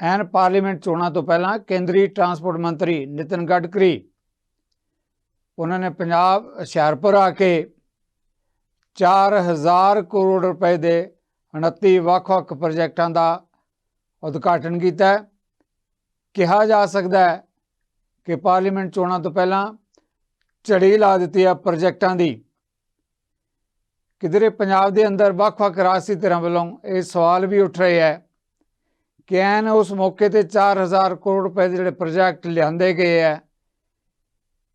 ਐਨ parliament ਚੋਣਾਂ ਤੋਂ ਪਹਿਲਾਂ ਕੇਂਦਰੀ ਟਰਾਂਸਪੋਰਟ ਮੰਤਰੀ ਨਿਤਿਨ ਗਡਕਰੀ, ਉਹਨਾਂ ਨੇ ਪੰਜਾਬ ਹੁਸ਼ਿਆਰਪੁਰ ਆ ਕੇ 4000 ਕਰੋੜ ਰੁਪਏ ਦੇ 29 ਵੱਖ-ਵੱਖ ਪ੍ਰੋਜੈਕਟਾਂ ਦਾ ਉਦਘਾਟਨ ਕੀਤਾ ਕਿਹਾ ਜਾ ਸਕਦਾ ਹੈ ਕਿ ਪਾਰਲੀਮੈਂਟ ਚੋਣਾਂ ਤੋਂ ਪਹਿਲਾਂ ਝੜੀ ਲਾ ਦਿੱਤੀ ਹੈ ਪ੍ਰੋਜੈਕਟਾਂ ਦੀ। ਕਿਧਰੇ ਪੰਜਾਬ ਦੇ ਅੰਦਰ ਵੱਖ-ਵੱਖ ਰਾਜਸੀ ਧਿਰਾਂ ਵੱਲੋਂ ਇਹ ਸਵਾਲ ਵੀ ਉੱਠ ਰਹੇ ਹੈ ਕੈਨ ਉਸ ਮੌਕੇ ਤੇ 4000 ਕਰੋੜ ਰੁਪਏ ਦੇ ਜਿਹੜੇ ਪ੍ਰੋਜੈਕਟ ਲਿਆਂਦੇ ਗਏ ਹੈ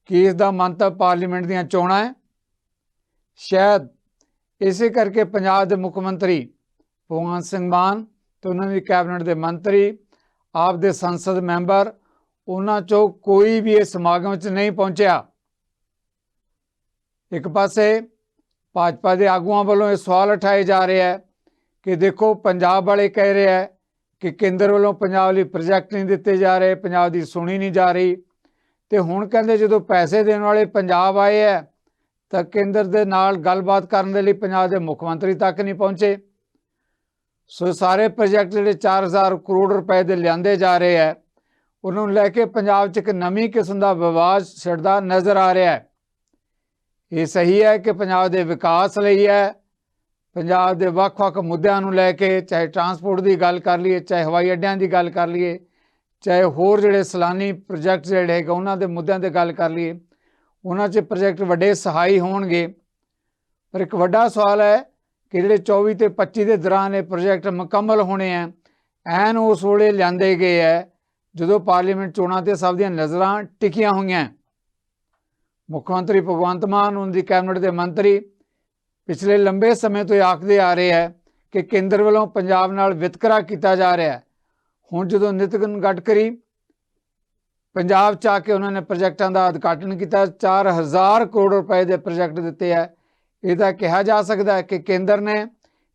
ਕਿ ਇਸ ਦਾ ਮੰਤਵ ਪਾਰਲੀਮੈਂਟ ਦੀਆਂ ਚੋਣਾਂ ਹੈ? ਸ਼ਾਇਦ ਇਸੇ ਕਰਕੇ ਪੰਜਾਬ ਦੇ ਮੁੱਖ ਮੰਤਰੀ ਭਗਵੰਤ ਸਿੰਘ ਮਾਨ ਤੇ ਉਹਨਾਂ ਦੀ ਕੈਬਨਿਟ ਦੇ ਮੰਤਰੀ ਆਪ ਦੇ ਸੰਸਦ ਮੈਂਬਰ, ਉਹਨਾਂ ਚੋਂ ਕੋਈ ਵੀ ਇਸ ਸਮਾਗਮ 'ਚ ਨਹੀਂ ਪਹੁੰਚਿਆ। ਇੱਕ ਪਾਸੇ ਭਾਜਪਾ ਦੇ ਆਗੂਆਂ ਵੱਲੋਂ ਇਹ ਸਵਾਲ ਉਠਾਏ ਜਾ ਰਹੇ ਹੈ ਕਿ ਦੇਖੋ, ਪੰਜਾਬ ਵਾਲੇ ਕਹਿ ਰਿਹਾ ਹੈ ਕਿ ਕੇਂਦਰ ਵੱਲੋਂ ਪੰਜਾਬ ਲਈ ਪ੍ਰੋਜੈਕਟ ਨਹੀਂ ਦਿੱਤੇ ਜਾ ਰਹੇ, ਪੰਜਾਬ ਦੀ ਸੁਣੀ ਨਹੀਂ ਜਾ ਰਹੀ। ਤੇ ਹੁਣ ਕਹਿੰਦੇ ਜਦੋਂ ਪੈਸੇ ਦੇਣ ਵਾਲੇ ਪੰਜਾਬ ਆਏ ਹੈ ਤਾਂ ਕੇਂਦਰ ਦੇ ਨਾਲ ਗੱਲਬਾਤ ਕਰਨ ਦੇ ਲਈ ਪੰਜਾਬ ਦੇ ਮੁੱਖ ਮੰਤਰੀ ਤੱਕ ਨਹੀਂ ਪਹੁੰਚੇ। ਸੋ ਸਾਰੇ ਪ੍ਰੋਜੈਕਟ ਜਿਹੜੇ 4000 ਕਰੋੜ ਰੁਪਏ ਦੇ ਲਿਆਂਦੇ ਜਾ ਰਹੇ ਹੈ ਉਹਨਾਂ ਨੂੰ ਲੈ ਕੇ ਪੰਜਾਬ 'ਚ ਇੱਕ ਨਵੀਂ ਕਿਸਮ ਦਾ ਵਿਵਾਦ ਛਿੜਦਾ ਨਜ਼ਰ ਆ ਰਿਹਾ ਹੈ ਇਹ ਸਹੀ ਹੈ ਕਿ ਪੰਜਾਬ ਦੇ ਵਿਕਾਸ ਲਈ ਹੈ ਪੰਜਾਬ ਦੇ ਵੱਖ-ਵੱਖ ਮੁੱਦਿਆਂ ਨੂੰ ਲੈ ਕੇ, ਚਾਹੇ ਟਰਾਂਸਪੋਰਟ ਦੀ ਗੱਲ ਕਰ ਲਈਏ, ਚਾਹੇ ਹਵਾਈ ਅੱਡਿਆਂ ਦੀ ਗੱਲ ਕਰ ਲਈਏ, ਚਾਹੇ ਹੋਰ ਜਿਹੜੇ ਸਲਾਨੀ ਪ੍ਰੋਜੈਕਟ ਜਿਹੜੇ ਹੈਗੇ, ਉਹਨਾਂ ਦੇ ਮੁੱਦਿਆਂ ਤੇ ਗੱਲ ਕਰ ਲਈਏ, ਉਹਨਾਂ 'ਚ ਪ੍ਰੋਜੈਕਟ ਵੱਡੇ ਸਹਾਈ ਹੋਣਗੇ। ਪਰ ਇੱਕ ਵੱਡਾ ਸਵਾਲ ਹੈ ਕਿ ਜਿਹੜੇ 24 ਤੇ 25 ਦੇ ਦੌਰਾਨ ਇਹ ਪ੍ਰੋਜੈਕਟ ਮੁਕੰਮਲ ਹੋਣੇ ਆ, ਐਨ ਉਸ ਵੇਲੇ ਲਿਆਂਦੇ ਗਏ ਹੈ ਜਦੋਂ ਪਾਰਲੀਮੈਂਟ ਚੋਣਾਂ ਤੇ ਸਭ ਦੀਆਂ ਨਜ਼ਰਾਂ ਟਿਕੀਆਂ ਹੋਈਆਂ। ਮੁੱਖ ਮੰਤਰੀ ਭਗਵੰਤ ਮਾਨ ਉਹਨਾਂ ਦੀ ਕੈਬਨਿਟ ਦੇ ਮੰਤਰੀ ਪਿਛਲੇ ਲੰਬੇ ਸਮੇਂ ਤੋਂ ਇਹ ਆਖਦੇ ਆ ਰਹੇ ਹੈ ਕਿ ਕੇਂਦਰ ਵੱਲੋਂ ਪੰਜਾਬ ਨਾਲ ਵਿਤਕਰਾ ਕੀਤਾ ਜਾ ਰਿਹਾ ਹੈ। ਹੁਣ ਜਦੋਂ ਨਿਤਿਨ ਗਡਕਰੀ ਪੰਜਾਬ ਚ ਆ ਕੇ ਉਹਨਾਂ ਨੇ ਪ੍ਰੋਜੈਕਟਾਂ ਦਾ ਉਦਘਾਟਨ ਕੀਤਾ 4000 ਕਰੋੜ ਰੁਪਏ ਦੇ ਪ੍ਰੋਜੈਕਟ ਦਿੱਤੇ ਹੈ। ਇਹ ਤਾਂ ਕਿਹਾ ਜਾ ਸਕਦਾ ਹੈ ਕਿ ਕੇਂਦਰ ਨੇ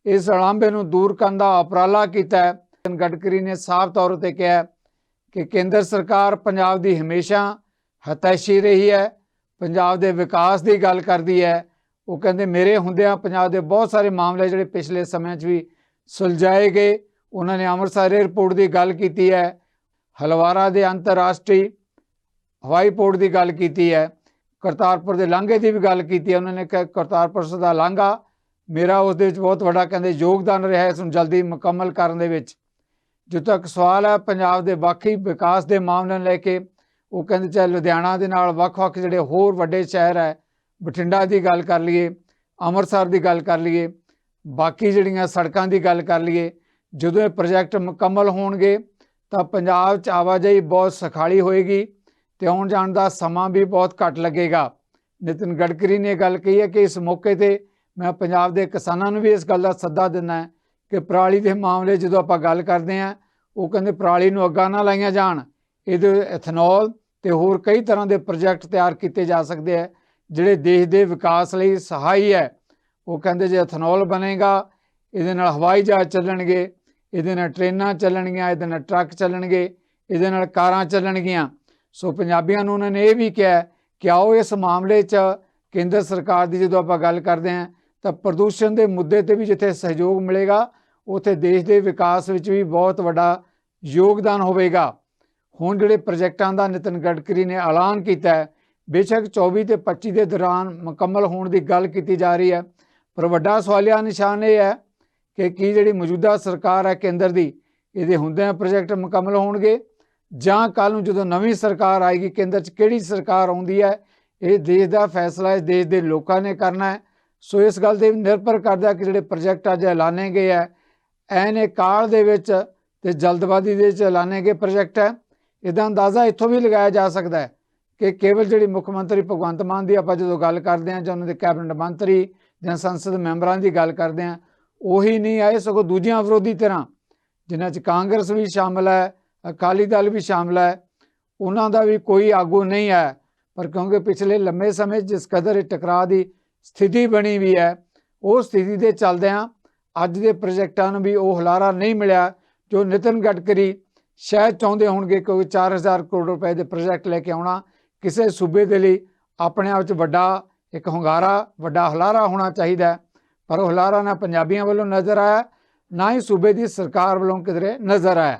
ਇਸ ਅਲਾਂਭੇ ਨੂੰ ਦੂਰ ਕਰਨ ਦਾ ਉਪਰਾਲਾ ਕੀਤਾ ਹੈ। ਨਿਤਿਨ ਗਡਕਰੀ ਨੇ ਸਾਫ਼ ਤੌਰ ਉਤੇ ਕਿਹਾ ਕਿ ਕੇਂਦਰ ਸਰਕਾਰ ਪੰਜਾਬ ਦੀ ਹਮੇਸ਼ਾ ਹਤੈਸ਼ੀ ਰਹੀ ਹੈ, ਪੰਜਾਬ ਦੇ ਵਿਕਾਸ ਦੀ ਗੱਲ ਕਰਦੀ ਹੈ ਉਹ ਕਹਿੰਦੇ ਮੇਰੇ ਹੁੰਦਿਆਂ ਪੰਜਾਬ ਦੇ ਬਹੁਤ ਸਾਰੇ ਮਾਮਲੇ ਜਿਹੜੇ ਪਿਛਲੇ ਸਮਿਆਂ 'ਚ ਵੀ ਸੁਲਝਾਏ ਗਏ। ਉਹਨਾਂ ਨੇ ਅੰਮ੍ਰਿਤਸਰ 에ਅਰਪੋਰਟ ਦੀ ਗੱਲ ਕੀਤੀ ਹੈ। ਹਲਵਾਰਾ ਦੇ ਅੰਤਰਰਾਸ਼ਟਰੀ ਹਵਾਈ ਪੋਰਟ ਦੀ ਗੱਲ ਕੀਤੀ ਹੈ। ਕਰਤਾਰਪੁਰ ਦੇ ਲਾਂਘੇ ਦੀ ਵੀ ਗੱਲ ਕੀਤੀ ਹੈ। ਉਹਨਾਂ ਨੇ ਕਿਹਾ, ਕਰਤਾਰਪੁਰ ਦਾ ਲਾਂਘਾ। ਮੇਰਾ ਉਸ ਦੇ ਵਿੱਚ ਬਹੁਤ ਵੱਡਾ ਕਹਿੰਦੇ ਯੋਗਦਾਨ ਰਿਹਾ ਇਸ ਨੂੰ ਜਲਦੀ ਮੁਕੰਮਲ ਕਰਨ ਦੇ ਵਿੱਚ। ਜਿੱਥੇ ਤੱਕ ਸਵਾਲ ਹੈ, ਪੰਜਾਬ ਦੇ ਬਾਕੀ ਵਿਕਾਸ ਦੇ ਮਾਮਲਿਆਂ ਨੂੰ ਲੈ ਕੇ, ਉਹ ਕਹਿੰਦੇ ਚਾਹੇ ਲੁਧਿਆਣਾ ਦੇ ਨਾਲ ਵੱਖ-ਵੱਖ ਜਿਹੜੇ ਹੋਰ ਵੱਡੇ ਸ਼ਹਿਰ ਹੈ ਬਠਿੰਡਾ ਦੀ ਗੱਲ ਕਰ ਲਈਏ, ਅੰਮ੍ਰਿਤਸਰ ਦੀ ਗੱਲ ਕਰ ਲਈਏ, ਬਾਕੀ ਜਿਹੜੀਆਂ ਸੜਕਾਂ ਦੀ ਗੱਲ ਕਰ ਲਈਏ, ਜਦੋਂ ਇਹ ਪ੍ਰੋਜੈਕਟ ਮੁਕੰਮਲ ਹੋਣਗੇ ਤਾਂ ਪੰਜਾਬ 'ਚ ਆਵਾਜਾਈ ਬਹੁਤ ਸਖਾਲੀ ਹੋਏਗੀ ਤੇ ਆਉਣ ਜਾਣ ਦਾ ਸਮਾਂ ਵੀ ਬਹੁਤ ਘੱਟ ਲੱਗੇਗਾ। ਨਿਤਿਨ ਗਡਕਰੀ ਨੇ ਇਹ ਗੱਲ ਕਹੀ ਹੈ ਕਿ ਇਸ ਮੌਕੇ ਤੇ ਮੈਂ ਪੰਜਾਬ ਦੇ ਕਿਸਾਨਾਂ ਨੂੰ ਵੀ ਇਸ ਗੱਲ ਦਾ ਸੱਦਾ ਦਿੰਦਾ ਹੈ ਕਿ ਪਰਾਲੀ ਦੇ ਮਾਮਲੇ ਜਦੋਂ ਆਪਾਂ ਗੱਲ ਕਰਦੇ ਹਾਂ, ਉਹ ਕਹਿੰਦੇ ਪਰਾਲੀ ਨੂੰ ਅੱਗਾ ਨਾ ਲਾਈਆਂ ਜਾਣ। ਇਹਦੇ ਐਥਨੋਲ ਤੇ ਹੋਰ ਕਈ ਤਰ੍ਹਾਂ ਦੇ ਪ੍ਰੋਜੈਕਟ ਤਿਆਰ ਕੀਤੇ ਜਾ ਸਕਦੇ ਆ ਜਿਹੜੇ ਦੇਸ਼ ਦੇ ਵਿਕਾਸ ਲਈ ਸਹਾਈ ਹੈ, ਉਹ ਕਹਿੰਦੇ ਜੇ ਐਥਨੋਲ ਬਣੇਗਾ, ਇਹਦੇ ਨਾਲ ਹਵਾਈ ਜਹਾਜ਼ ਚੱਲਣਗੇ, ਇਹਦੇ ਨਾਲ ਟ੍ਰੇਨਾਂ ਚੱਲਣਗੀਆਂ, ਇਹਦੇ ਨਾਲ ਟਰੱਕ ਚੱਲਣਗੇ, ਇਹਦੇ ਨਾਲ ਕਾਰਾਂ ਚੱਲਣਗੀਆਂ। ਸੋ ਪੰਜਾਬੀਆਂ ਨੂੰ ਉਹਨਾਂ ਨੇ ਇਹ ਵੀ ਕਿਹਾ ਕਿ ਆਓ ਇਸ ਮਾਮਲੇ 'ਚ ਕੇਂਦਰ ਸਰਕਾਰ ਦੀ ਜਦੋਂ ਆਪਾਂ ਗੱਲ ਕਰਦੇ ਹਾਂ, ਤਾਂ ਪ੍ਰਦੂਸ਼ਣ ਦੇ ਮੁੱਦੇ ਤੇ ਵੀ ਜਿੱਥੇ ਸਹਿਯੋਗ ਮਿਲੇਗਾ, ਉੱਥੇ ਦੇਸ਼ ਦੇ ਵਿਕਾਸ ਵਿੱਚ ਵੀ ਬਹੁਤ ਵੱਡਾ ਯੋਗਦਾਨ ਹੋਵੇਗਾ। ਹੁਣ ਜਿਹੜੇ ਪ੍ਰੋਜੈਕਟਾਂ ਦਾ ਨਿਤਨ ਗਡਕਰੀ ਨੇ ਐਲਾਨ ਕੀਤਾ ਬੇਸ਼ੱਕ 24 ਤੇ 25 ਦੇ ਦੌਰਾਨ ਮੁਕੰਮਲ ਹੋਣ ਦੀ ਗੱਲ ਕੀਤੀ ਜਾ ਰਹੀ ਹੈ, ਪਰ ਵੱਡਾ ਸਵਾਲਿਆ ਨਿਸ਼ਾਨ ਇਹ ਹੈ ਕਿ ਕੀ ਜਿਹੜੀ ਮੌਜੂਦਾ ਸਰਕਾਰ ਹੈ ਕੇਂਦਰ ਦੀ, ਇਹਦੇ ਹੁੰਦਿਆਂ ਪ੍ਰੋਜੈਕਟ ਮੁਕੰਮਲ ਹੋਣਗੇ ਜਾਂ ਕੱਲ ਨੂੰ ਜਦੋਂ ਨਵੀਂ ਸਰਕਾਰ ਆਏਗੀ, ਕੇਂਦਰ 'ਚ ਕਿਹੜੀ ਸਰਕਾਰ ਆਉਂਦੀ ਹੈ, ਇਹ ਦੇਸ਼ ਦਾ ਫੈਸਲਾ ਇਸ ਦੇਸ਼ ਦੇ ਲੋਕਾਂ ਨੇ ਕਰਨਾ ਹੈ। ਸੋ ਇਸ ਗੱਲ ਤੇ ਨਿਰਭਰ ਕਰਦਾ ਕਿ ਜਿਹੜੇ ਪ੍ਰੋਜੈਕਟ ਅੱਜ ਐਲਾਨੇ ਗਏ ਹੈ, ਐਨੇ ਕਾਲ ਦੇ ਵਿੱਚ ਤੇ ਜਲਦਬਾਜ਼ੀ ਦੇ ਵਿੱਚ ਐਲਾਨੇ ਗਏ ਪ੍ਰੋਜੈਕਟ ਹੈ, ਇਹਦਾ ਅੰਦਾਜ਼ਾ ਇੱਥੋਂ ਵੀ ਲਗਾਇਆ ਜਾ ਸਕਦਾ ਹੈ। ਕਿ ਕੇਵਲ ਜਿਹੜੀ ਮੁੱਖ ਮੰਤਰੀ ਭਗਵੰਤ ਮਾਨ ਦੀ ਆਪਾਂ ਜਦੋਂ ਗੱਲ ਕਰਦੇ ਹਾਂ ਜਾਂ ਉਹਨਾਂ ਦੇ ਕੈਬਨਿਟ ਮੰਤਰੀ ਜਾਂ ਸੰਸਦ ਮੈਂਬਰਾਂ ਦੀ ਗੱਲ ਕਰਦੇ ਹਾਂ, ਉਹੀ ਨਹੀਂ ਆਏ, ਸਗੋਂ ਦੂਜੀਆਂ ਵਿਰੋਧੀ ਧਿਰਾਂ, ਜਿਨ੍ਹਾਂ 'ਚ ਕਾਂਗਰਸ ਵੀ ਸ਼ਾਮਲ ਹੈ, ਅਕਾਲੀ ਦਲ ਵੀ ਸ਼ਾਮਲ ਹੈ, ਉਹਨਾਂ ਦਾ ਵੀ ਕੋਈ ਆਗੂ ਨਹੀਂ ਹੈ। ਪਰ ਕਿਉਂਕਿ ਪਿਛਲੇ ਲੰਮੇ ਸਮੇਂ ਜਿਸ ਕਦਰ ਇਹ ਟਕਰਾਅ ਦੀ ਸਥਿਤੀ ਬਣੀ ਵੀ ਹੈ, ਉਹ ਸਥਿਤੀ ਦੇ ਚੱਲਦਿਆਂ ਅੱਜ ਦੇ ਪ੍ਰੋਜੈਕਟਾਂ ਨੂੰ ਵੀ ਉਹ ਹੁਲਾਰਾ ਨਹੀਂ ਮਿਲਿਆ, ਜੋ ਨਿਤਨ ਗਡਕਰੀ ਸ਼ਾਇਦ ਚਾਹੁੰਦੇ ਹੋਣਗੇ ਕਿ 4000 ਕਰੋੜ ਰੁਪਏ ਦੇ ਪ੍ਰੋਜੈਕਟ ਲੈ ਕੇ ਆਉਣਾ ਕਿਸੇ ਸੂਬੇ ਦੇ ਲਈ ਆਪਣੇ ਆਪ 'ਚ ਵੱਡਾ ਇੱਕ ਹੁੰਗਾਰਾ, ਵੱਡਾ ਹੁਲਾਰਾ ਹੋਣਾ ਚਾਹੀਦਾ ਪਰ ਉਹ ਹੁਲਾਰਾ ਨਾ ਪੰਜਾਬੀਆਂ ਵੱਲੋਂ ਨਜ਼ਰ ਆਇਆ, ਨਾ ਹੀ ਸੂਬੇ ਦੀ ਸਰਕਾਰ ਵੱਲੋਂ ਕਿਧਰੇ ਨਜ਼ਰ ਆਇਆ।